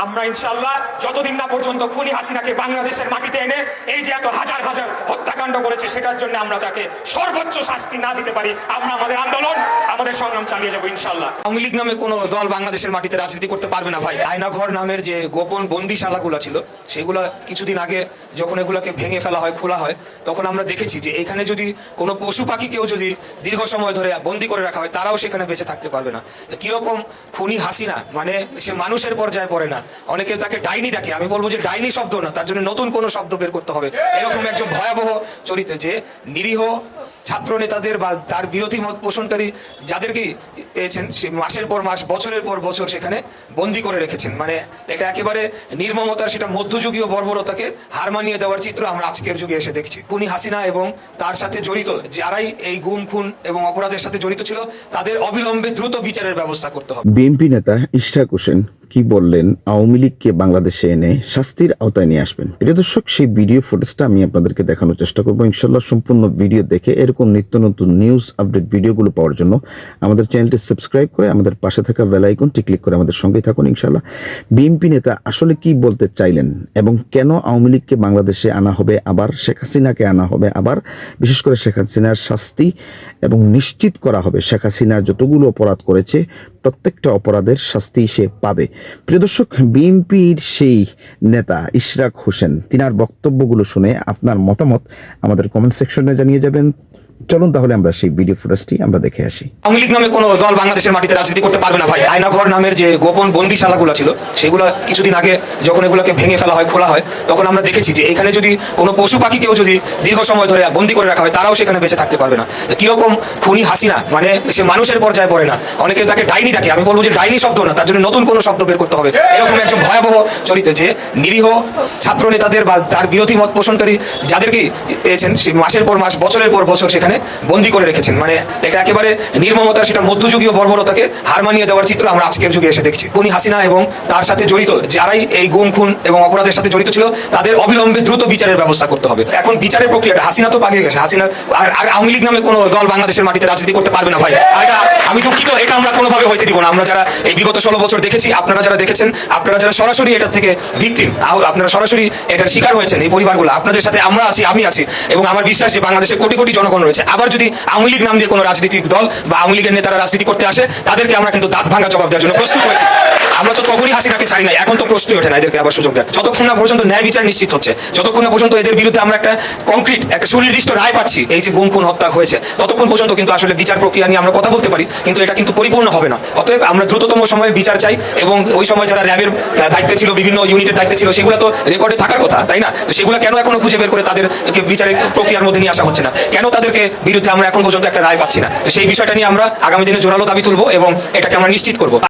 আমরা ইনশাল্লাহ যতদিন না পর্যন্ত খুনি হাসিনাকে বাংলাদেশের মাটিতে এনে এই যে এত হাজার হাজার হত্যাকাণ্ড করেছে, সেটার জন্য আমরা তাকে সর্বোচ্চ শাস্তি না দিতে পারি। আমরা আমাদের আন্দোলন, আমাদের সংগ্রাম চালিয়ে যাব ইনশাল্লাহ আওয়ামী লীগ নামে কোনো দল বাংলাদেশের মাটিতে রাজনীতি করতে পারবে না ভাই। আয়নাঘর নামের যে গোপন বন্দিশালাগুলো ছিল, সেগুলো কিছুদিন আগে যখন এগুলোকে ভেঙে ফেলা হয়, খোলা হয়, তখন আমরা দেখেছি যে এখানে যদি কোনো পশু পাখিকেও যদি দীর্ঘ সময় ধরে বন্দি করে রাখা হয়, তারাও সেখানে বেঁচে থাকতে পারবে না। কীরকম খুনি হাসিনা মানে সে মানুষের পর্যায়ে পড়ে না। অনেকে তাকে ডাইনি ডাকে। আমি বলব যে ডাইনি শব্দ না, তার জন্য নতুন কোনো শব্দ বের করতে হবে। এরকম একজন ভয়াবহ চরিত্র যে নিরীহ ছাত্র নেতাদের বা তার বিরোধী মত পোষণকারী যাদেরকে পেয়েছেন, সে মাসের পর মাস, বছরের পর বছর সেখানে বন্দি করে রেখেছেন। মানে এটা একেবারে নির্মমতার সেটা মধ্যযুগীয় বর্বরতাকে হার মানিয়ে দেওয়ার চিত্র আমরা আজকের যুগে এসে দেখছি। খুনি হাসিনা এবং তার সাথে জড়িত যারাই এই গুম, খুন এবং অপরাধের সাথে জড়িত ছিল, তাদের অবিলম্বে দ্রুত বিচারের ব্যবস্থা করতে হবে। বিএনপি নেতা ইশরাক হোসেন কি বললেন? আওয়ামী লীগকে বাংলাদেশে এনে শাস্তির আওতায় নিয়ে আসবেন। প্রিয় দর্শক, সেই ভিডিও ফুটেজটা আমি আপনাদেরকে দেখানোর চেষ্টা করব। ইনশাল্লাহ সম্পূর্ণ ভিডিও দেখে এরকম নিত্য নতুন নিউজ আপডেট ভিডিওগুলো পাওয়ার জন্য আমাদের চ্যানেলটি সাবস্ক্রাইব করে আমাদের পাশে থাকা বেল ক্লিক করে আমাদের সঙ্গেই থাকুন ইনশাল্লাহ বিএনপি নেতা আসলে কি বলতে চাইলেন এবং কেন আওয়ামী লীগকে বাংলাদেশে আনা হবে, আবার শেখ হাসিনাকে আনা হবে, আবার বিশেষ করে শেখ হাসিনার শাস্তি এবং নিশ্চিত করা হবে? শেখ হাসিনা যতগুলো অপরাধ করেছে প্রত্যেকটা অপরাধের শাস্তি সে পাবে। প্রিয় দর্শক, বিএনপির সেই নেতা ইশরাক হোসেন, তিনার বক্তব্যগুলো শুনে আপনার মতামত আমাদের কমেন্ট সেকশনে জানিয়ে যাবেন। চলুন তাহলে আমরা সেই ভিডিও ফুটেজটি আমরা দেখে আসি। আওয়ামী লীগ নামে কোনো দল বাংলাদেশের মাটিতে রাজনীতি করতে পারবে না ভাই। আয়নাঘর নামের যে গোপন বন্দিশালাগুলো ছিল, সেগুলো কিছুদিন আগে যখন এগুলোকে ভেঙে ফেলা হয়, খোলা হয়, তখন আমরা দেখেছি যে এখানে যদি কোনো পশু পাখিকেও যদি দীর্ঘ সময় ধরে বন্দি করে রাখা হয়, তারাও সেখানে বেঁচে থাকতে পারবে না। কীরকম খুনি হাসিনা মানে সে মানুষের পর্যায়ে পড়ে না, অনেকে তাকে ডাইনি ডাকে। আমি বলব যে ডাইনি শব্দ না, তার জন্য নতুন কোনো শব্দ বের করতে হবে। এরকম একজন ভয়াবহ চরিত্র যে নিরীহ ছাত্র নেতাদের বা তার বিরোধী মত পোষণকারী যাদেরকে পেয়েছেন, সে মাসের পর মাস, বছরের পর বছর সেখানে বন্দি করে রেখেছেন। মানে এটা একেবারে নির্মমতার সেটা মধ্যযুগীয় বর্বরতাকে হার মানিয়ে দেওয়ার চিত্র আমরা আজকের যুগে এসে দেখছি। খুনি হাসিনা এবং তার সাথে জড়িত যারাই এই গুম, খুন এবং অপরাধের সাথে জড়িত ছিল, তাদের অবিলম্বে দ্রুত বিচারের ব্যবস্থা করতে হবে। এখন বিচারের প্রক্রিয়াটা হাসিনা তো পালিয়ে গেছে। হাসিনা আর আওয়ামী লীগ নামে কোনো দল বাংলাদেশের মাটিতে রাজনীতি করতে পারবে না ভাই। এটা আমি দুঃখিত, এটা আমরা কোনোভাবে হইতে দিব না। আমরা যারা এই বিগত ষোলো বছর দেখেছি, আপনারা যারা দেখেছেন, আপনারা যারা সরাসরি এটার থেকে ভিকটিম আপনারা সরাসরি এটার শিকার হয়েছেন এই পরিবারগুলো, আপনাদের সাথে আমরা আছি, আমি আছি এবং আমার বিশ্বাস যে বাংলাদেশের কোটি কোটি জনগণ রয়েছে আবার যদি আওয়ামী লীগ নাম দিয়ে কোনো রাজনৈতিক দল বা আওয়ামী লীগের নেতারা রাজনীতি করতে আসে, তাদেরকে আমরা কিন্তু দাঁত ভাঙা জবাব দেওয়ার জন্য প্রস্তুত হয়েছি। আমরা তো তখনই হাসিনাকে ছাড়ি নাই, এখন তো প্রশ্নই ওঠে না, এদেরকে আবার সুযোগ দেয় যতক্ষণ না পর্যন্ত ন্যায় বিচার নিশ্চিত হচ্ছে, যতক্ষণ না পর্যন্ত এদের বিরুদ্ধে আমরা একটা কংক্রিট একটা সুনির্দিষ্ট রায় পাচ্ছি, এই যে গুম, খুন, হত্যা হয়েছে, ততক্ষণ পর্যন্ত কিন্তু আসলে বিচার প্রক্রিয়া নিয়ে আমরা কথা বলতে পারি, কিন্তু এটা কিন্তু পরিপূর্ণ হবে না। অতএব আমরা দ্রুততম সময়ে বিচার চাই, এবং ওই সময় যারা র্যাবের দায়িত্বে ছিল, বিভিন্ন ইউনিটের দায়িত্বে ছিল, সেগুলো তো রেকর্ডে থাকার কথা, তাই না? তো সেগুলো কেন এখনও খুঁজে বের করে তাদেরকে বিচারের প্রক্রিয়ার মধ্যে নিয়ে আসা হচ্ছে না? কেন তাদেরকে বিরুদ্ধে আমরা এখন পর্যন্ত একটা রায় পাচ্ছি না? তো সেই বিষয়টা নিয়ে আমরা আগামী দিনে জোরালো দাবি তুলবো, এবং এটাকে আমরা নিশ্চিত করব।